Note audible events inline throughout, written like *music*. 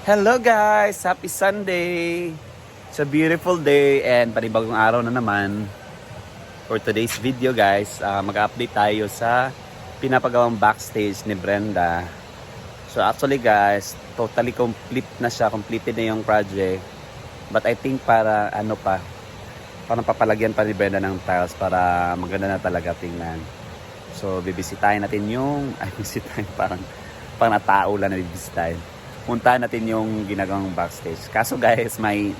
Hello guys! Happy Sunday! It's a beautiful day and panibagong araw na naman. For today's video guys, ah, mag-update tayo sa pinapagawang backstage ni Brenda. So actually guys, totally complete na siya. Completed na yung project. But I think para ano pa, parang papalagyan pa ni Brenda ng tiles para maganda na talaga tingnan. So bibisitahin natin yung, *laughs* ay bisitahin parang, parang natao lang na bibisitahin puntahan natin yung ginagawang backstage. Kaso guys, may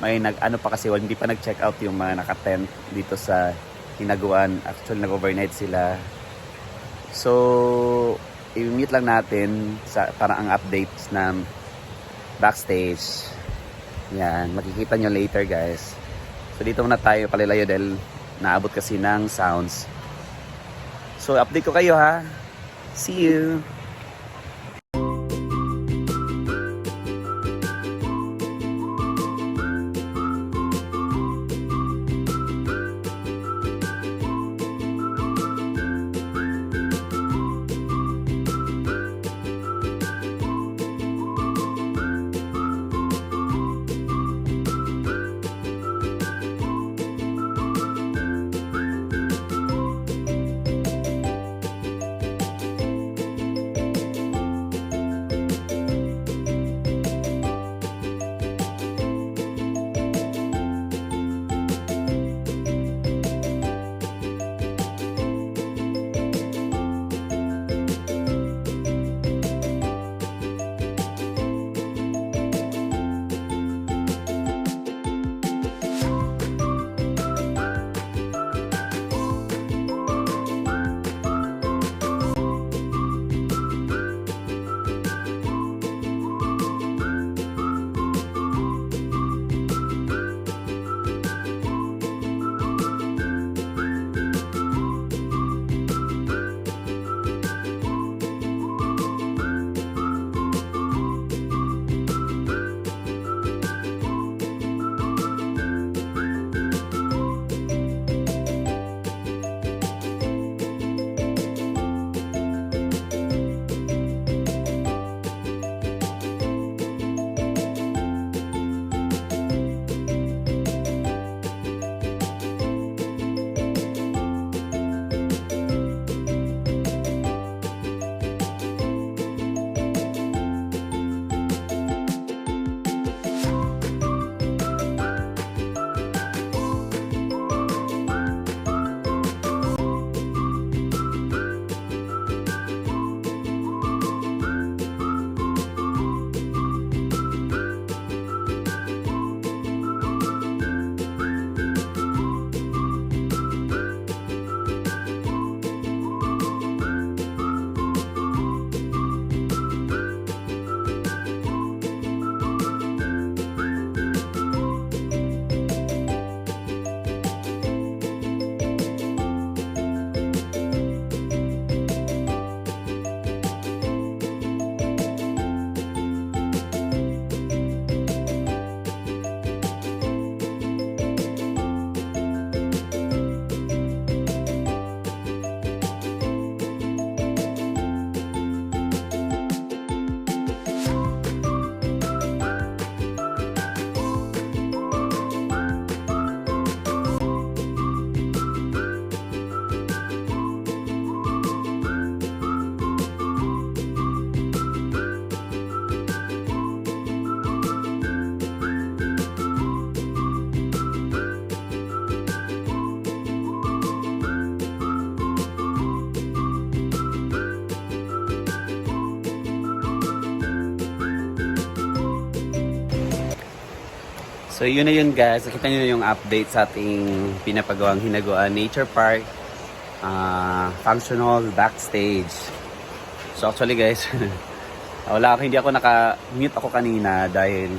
may nag ano pa kasi hindi pa nag-check out yung mga naka-tent dito sa hinaguan. Actually, nag-overnight sila. So, i-meet lang natin sa para ang updates ng backstage. Yan, makikita nyo later guys. So, dito muna tayo palilayo dahil naabot kasi ng sounds. So, update ko kayo ha. See you! So yun na yun guys, nakita nyo na yung update sa ating pinapagawang hinaguan Nature Park ah, Functional Backstage. So actually guys, *laughs* wala ako, hindi ako naka-mute ako kanina dahil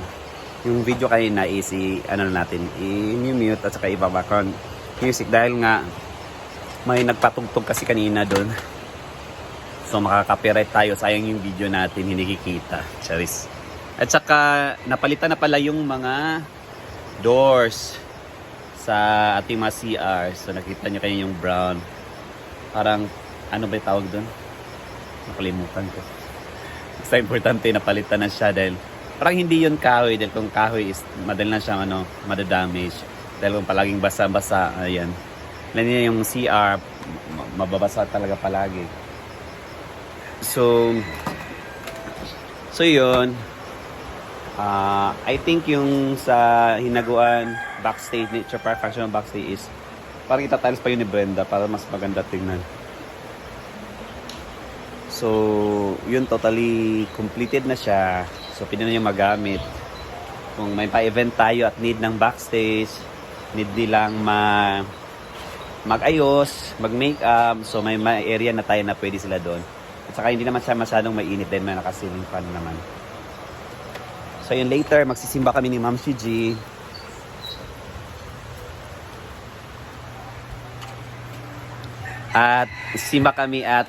yung video kanina is i, ano na natin, i-mute at saka iba background music dahil nga may nagpatugtog kasi kanina doon. So makaka-copyright tayo, sayang yung video natin, hindi kikita. Charis. At saka napalitan na pala yung mga doors sa ating mga CR. So nakita nyo kayo yung brown. Parang ano ba yung tawag doon? Nakalimutan ko. Basta importante na palitan na siya dahil parang hindi yun kahoy dahil kung kahoy is madali na siyang ano, madadamage. Dahil kung palaging basa-basa, ayan. Lalo niya yung CR, ma- mababasa talaga palagi. So, so yun. Ah, I think yung sa hinaguan backstage, Nature Park Factional Backstage is parang itatiles pa yun ni Brenda para mas maganda tingnan. So, yun totally completed na siya. So, pwede na yung magamit. Kung may pa-event tayo at need ng backstage, need nilang ma mag-ayos, mag-makeup. So, may, may area na tayo na pwede sila doon. At saka hindi naman siya masyadong mainit dahil may naka-ceiling fan naman. So, yun later, magsisimba kami ni Ma'am si. At simba kami at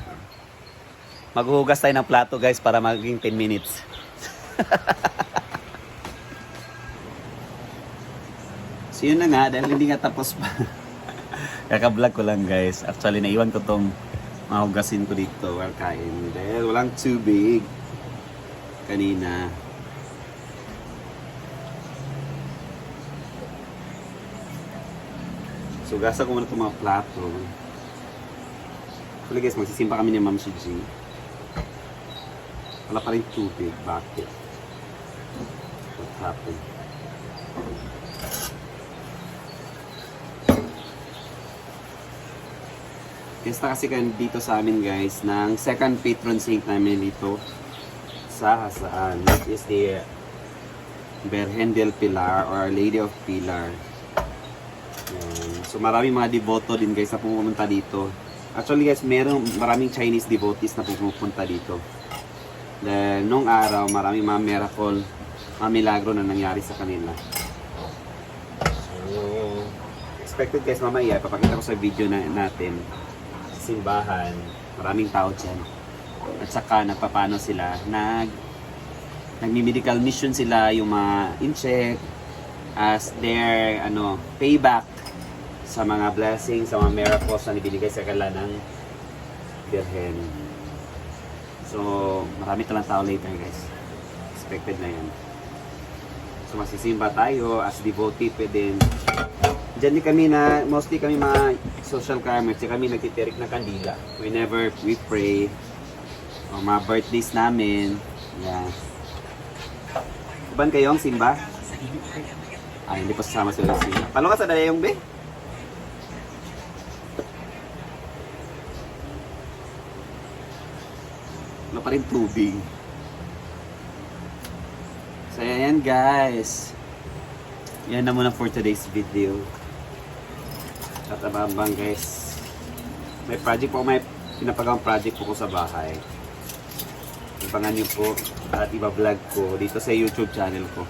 maghuhugas tayo ng plato guys para maging 10 minutes. *laughs* so yun na nga, dahil hindi nga tapos pa. *laughs* Kaka-vlog ko lang guys. Actually, naiwan ko tong mahugasin ko dito while kain. Dahil walang tubig kanina. So, gasa ko muna itong mga plato. Actually guys, magsisimpa kami ni Ma'am si G. Wala pa rin tubig. Bakit? What happened? Fiesta kasi kan dito sa amin guys ng second patron saint namin dito sa Hasaan which is the Virgen del Pilar or Lady of Pilar. Yan. So maraming mga devoto din guys na pumunta dito. Actually guys, meron maraming Chinese devotees na pupunta dito. Dahil nung araw, maraming mga miracle, mga milagro na nangyari sa kanila. So, expected guys mamaya, papakita ko sa video na, natin simbahan, maraming tao dyan. At saka nagpapano sila, nag nagmi-medical mission sila yung mga in-check as their ano payback sa mga blessings, sa mga miracles na ibinigay sa kanila ng Birhen. So, marami talang tao later guys. Expected na yan. So, masisimba tayo as devotee pwede. Diyan din kami na, mostly kami mga social di kami nagtitirik ng kandila. Whenever we pray, o mga birthdays namin, yeah. Iban kayo ang simba? Ah, hindi pa sasama sa simba. Paano ka sa dalayong be? Wala pa rin tubig. So, ayan guys. Yan na muna for today's video. At abang guys. May project po, may pinapagawang project po ko sa bahay. Ibangan niyo po at iba-vlog ko dito sa YouTube channel ko.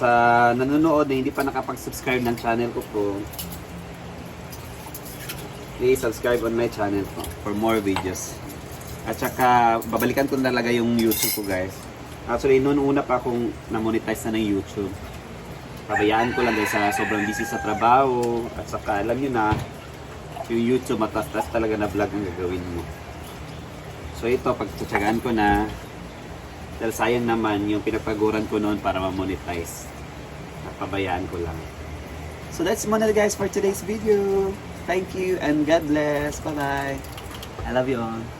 Sa nanonood na hindi pa nakapag-subscribe ng channel ko po, please subscribe on my channel po for more videos. At saka, babalikan ko talaga yung YouTube ko guys. Actually, noon una pa akong na-monetize na ng YouTube. Pabayaan ko lang guys sa sobrang busy sa trabaho. At saka, alam nyo na, yung YouTube, matas-tas talaga na vlog ang gagawin mo. So ito, pagtsatsagaan ko na, dahil sayang naman yung pinagpaguran ko noon para ma-monetize. At pabayaan ko lang. So that's muna guys for today's video. Thank you and God bless. Bye-bye. I love you all.